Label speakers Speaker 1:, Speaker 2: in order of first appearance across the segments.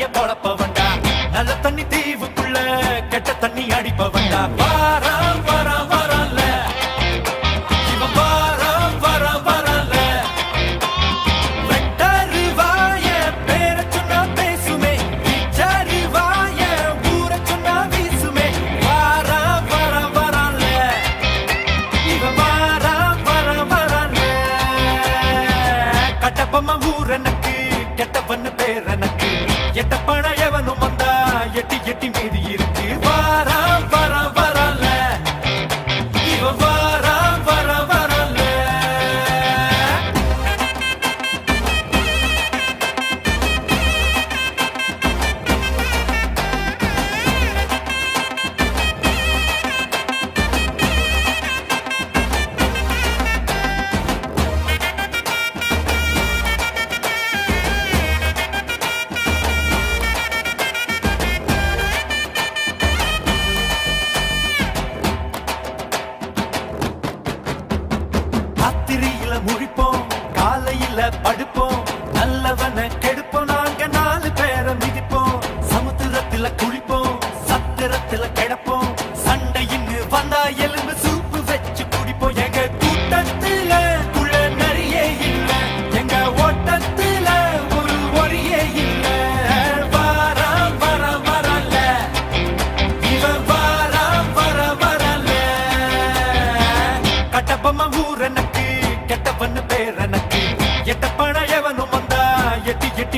Speaker 1: பழைய பொழப்ப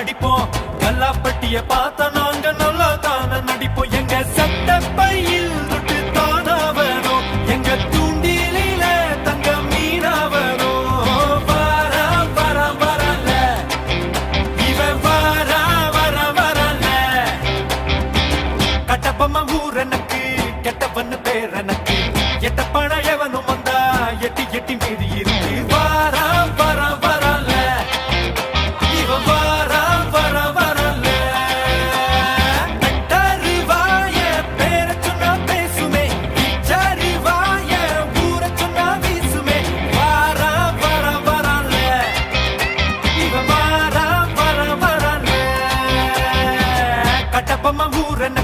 Speaker 1: அடிப்போம். கல்லாப்பட்டிய பார்த்தா நாங்க நல்லா
Speaker 2: I'm a ma ma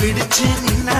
Speaker 3: பிடிச்சு
Speaker 4: நின்னா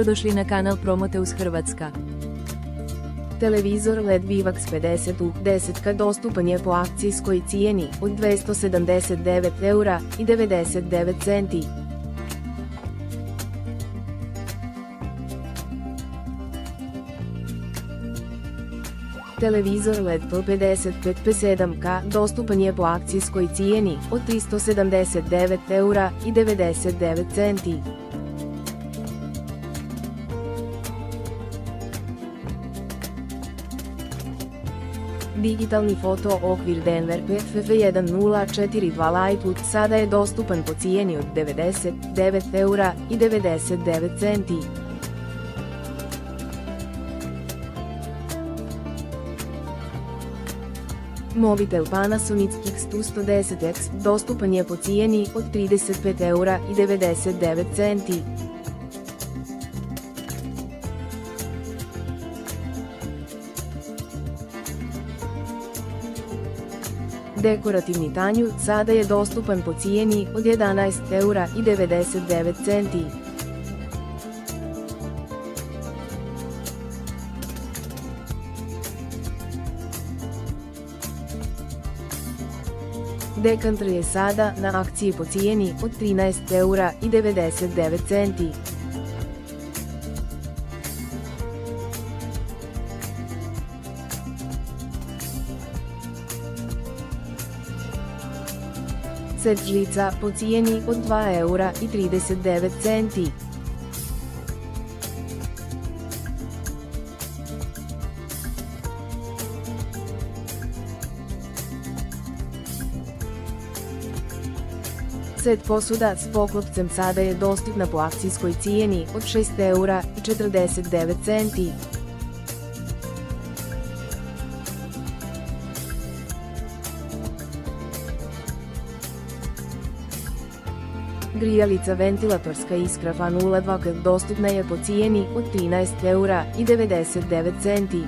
Speaker 5: Dobrodošli na kanal Promoteus Hrvatska. Televizor LED Vivax 50 u 10K dostupan je po akcijskoj cijeni od 279 eura i 99 centi. Televizor LED P55 P7K dostupan je po akcijskoj cijeni od 379 eura i 99 centi. Digitalni foto okvir Denver PFV1042 Lightwood sada je dostupan po cijeni od 99 eura i 99 centi. Mobitel Panasonic X210X dostupan je po cijeni od 35 eura i 99 centi. Dekorativni tanju sada je dostupan po cijeni od 11 eura i 99 centi. Dekantr je sada na akciji po cijeni od 13 eura i 99 centi. Žlica po cijeni od 2 eura i 39 centi. Set posuda s poklopcem sada je dostupna po akcijskoj cijeni od 6 eura i 49 centi. Grijalica ventilatorska iskra Fan 02 dostupna je po cijeni od 13 eura i 99 centi.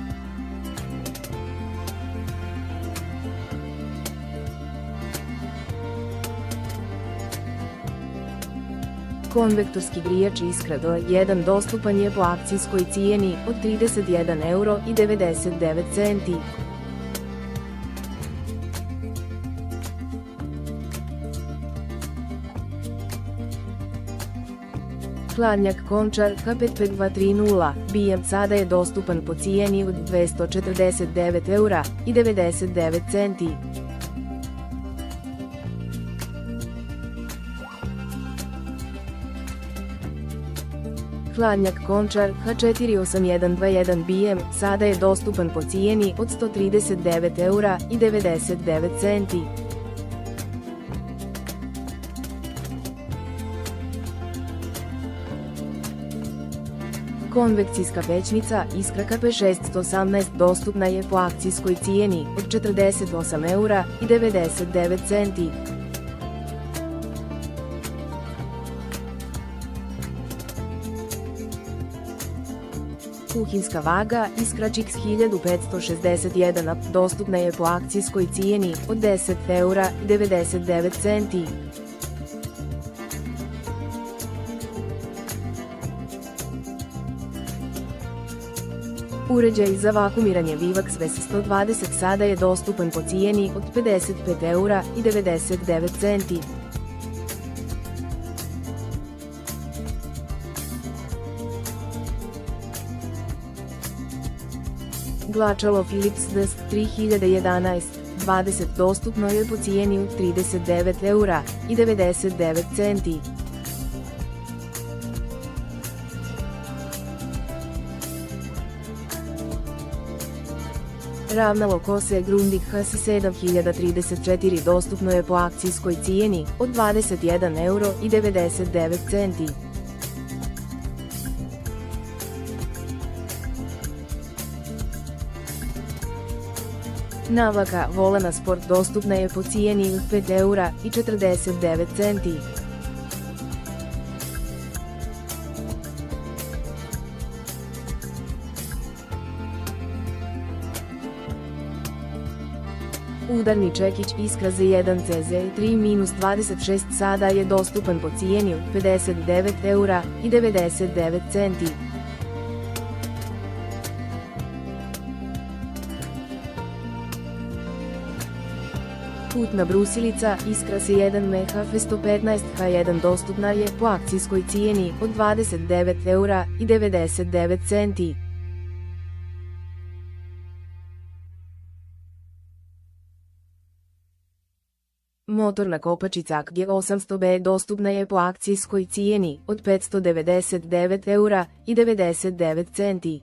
Speaker 5: Konvektorski grijač Iskra D1 dostupan je po akcijskoj cijeni od 31 euro i 99 centi. Hladnjak Končar K5230 BM sada je dostupan po cijeni od 249 eura i 99 centi. Hladnjak Končar H48121 BM sada je dostupan po cijeni od 139 eura i 99 centi. Konvekcijska pećnica Iskra KP618 dostupna je po akcijskoj cijeni od 48 eura i 99 centi. Kuhinska vaga Iskra Chix 1561 a dostupna je po akcijskoj cijeni od 10 eura i 99 centi. Uređaj za vakumiranje Vivax Ves 120 sada je dostupan po cijeni od 55 eura i 99 centi. Glačalo Philips Dust 3011 20 dostupno je po cijeni od 39 eura i 99 centi. Ravnalo kose Grundig HS 7034 dostupno je po akcijskoj cijeni od 21 euro i 99 centi. Navaka Volana Sport dostupna je po cijeni od 5 eura i 49 centi. Udarni čekić Iskra Z1 CZ3-26 sada je dostupan po cijeni od 59 eura i 99 centi. Putna brusilica Iskra C1 MHF 115 H1 dostupna je po akcijskoj cijeni od 29 eura i 99 centi. Motorna kopačica Akge 800B dostupna je po akcijskoj cijeni od 599 eura i 99 centi.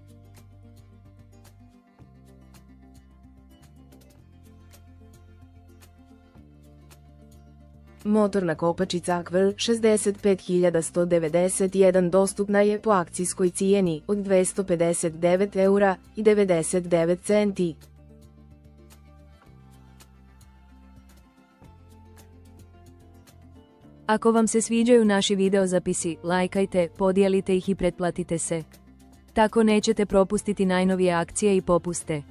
Speaker 5: Motorna kopačica Akvel 65191 dostupna je po akcijskoj cijeni od 259 eura i 99 centi.
Speaker 6: Ako vam se sviđaju naši video zapisi, lajkajte, podijelite ih i pretplatite se. Tako nećete propustiti najnovije akcije i popuste.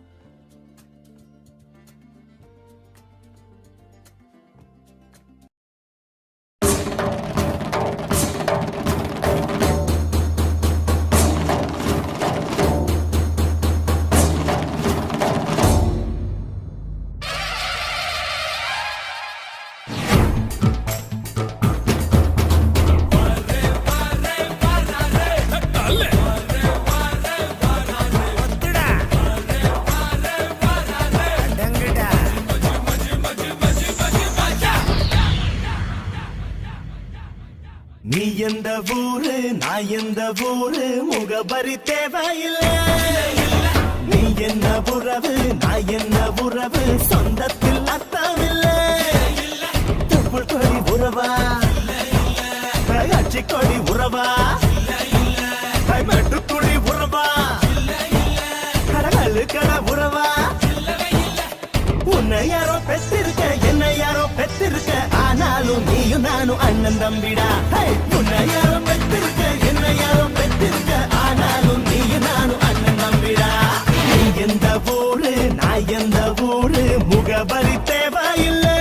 Speaker 7: எந்த ஊரு? நான் எந்த ஊரு? முகபரி தேவையில்லை. நீயும் நானும் அண்ணன் தம்பிடா. உன்னை யாரும் பெற்றிருக்க என்னை யாரும் பெற்றிருக்க ஆனாலும் நீயும் நானும் அண்ணன் தம்பிடா. நீ எந்த ஊரு நான் எந்த ஊரு முகபலி தேவையில்லை.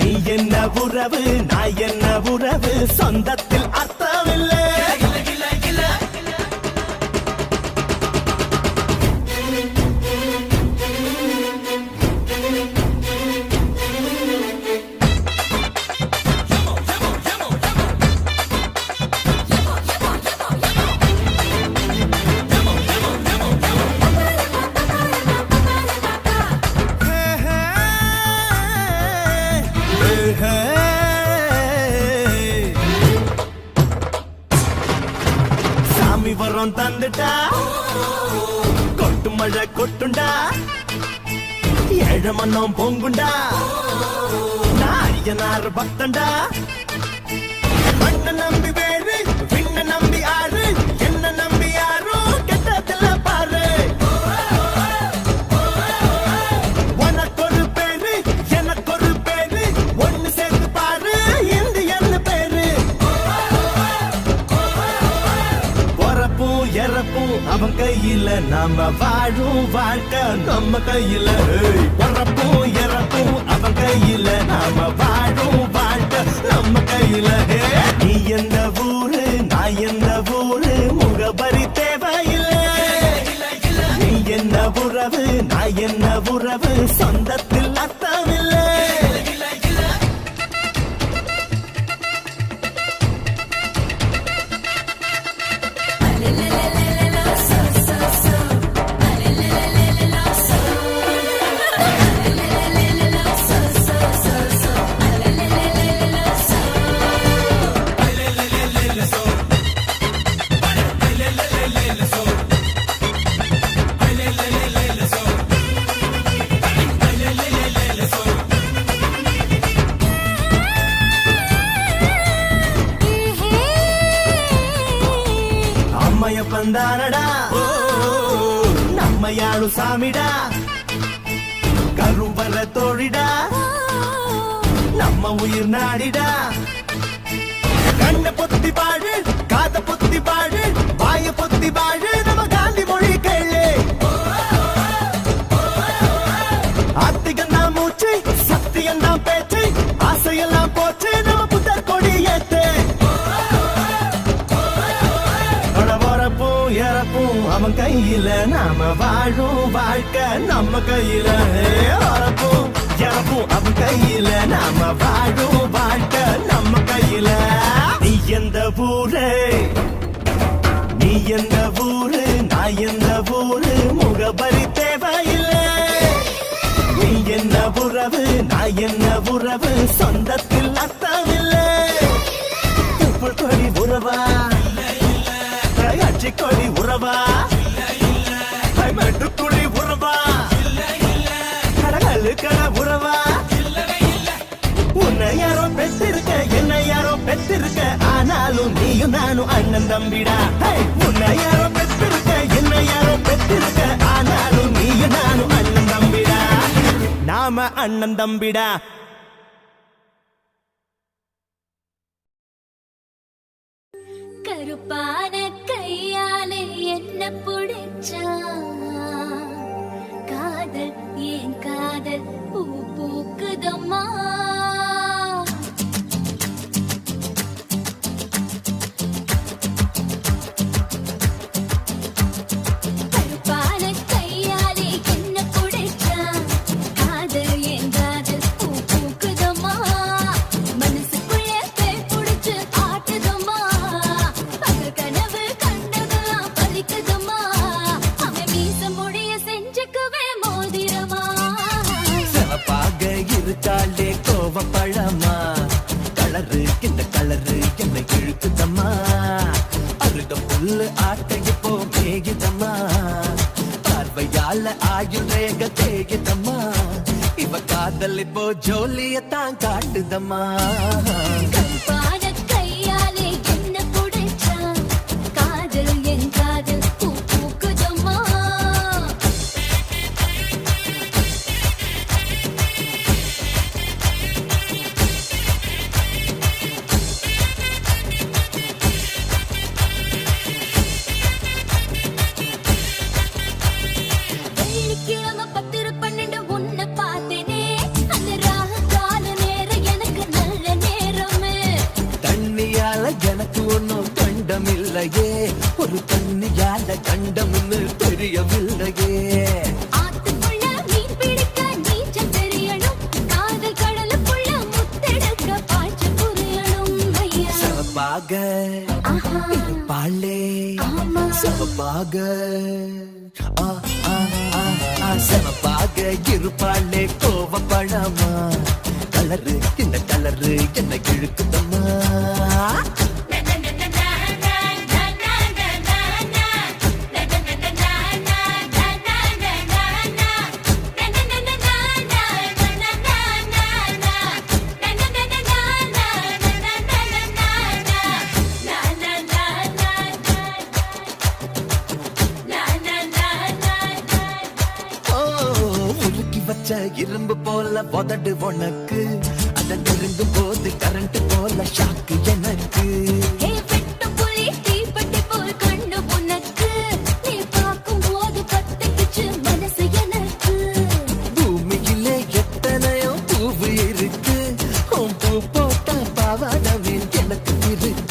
Speaker 7: நீ என்ன உறவு நான் என்ன உறவு சொந்தத்தில் நானும் பொங்குண்டா? நான் பக்தண்டா கையில நாம வாழும் வாழ்க்கை நம்ம கையில. ஏய். பொறப்பும் இறப்பும் அவன் கையில. நாம வாழும் வாழ்க்கை நம்ம கையில. நீ எந்த ஊரு நான் எந்த ஊரு முகபரி தேவையில்லை. நீ என்ன உறவு நான் என்ன உறவு சொந்தத்தை சாமிடா. கருவற தோழிடா. நம்ம உயிர் நாடிடா. கண்ண பொத்தி பாடு காத பொத்தி பாடு வாய பொத்தி பாடு கையில நாம வாழும் வாழ்க்கை நம்ம கையில. வரப்பும் இறப்பும் அவன் கையில நாம வாழும் வாழ்க்கை நம்ம கையில. நீ எந்த ஊரு? நீ எந்த ஊரு? நான் எந்த ஊரு? முகபரி தேவையில்லை. நீ என்ன உறவு? நான் என்ன உறவு? சொந்தத்தில் அர்த்தமில்லை உன்னை யாரோ பெற்றிருக்க என்னை யாரோ பெற்றிருக்க ஆனாலும் நீயும் நானும் அண்ணன் தம்பிடா. உன்னை யாரோ பெற்றிருக்க என்னை யாரோ பெற்றிருக்க ஆனாலும் நீயும் நானும் அண்ணன் தம்பிடா. நாம அண்ணன் தம்பிடா.
Speaker 4: கருப்பான கையாலே என்ன புடிச்சா? காதல் ஏன் காதல்? பூ பூக்குதம்மா.
Speaker 2: காட்டுதம்மா
Speaker 4: என்ன
Speaker 2: கிழக்கு தம்மா போட்ட பாவாடவே எனக்கு இருக்கு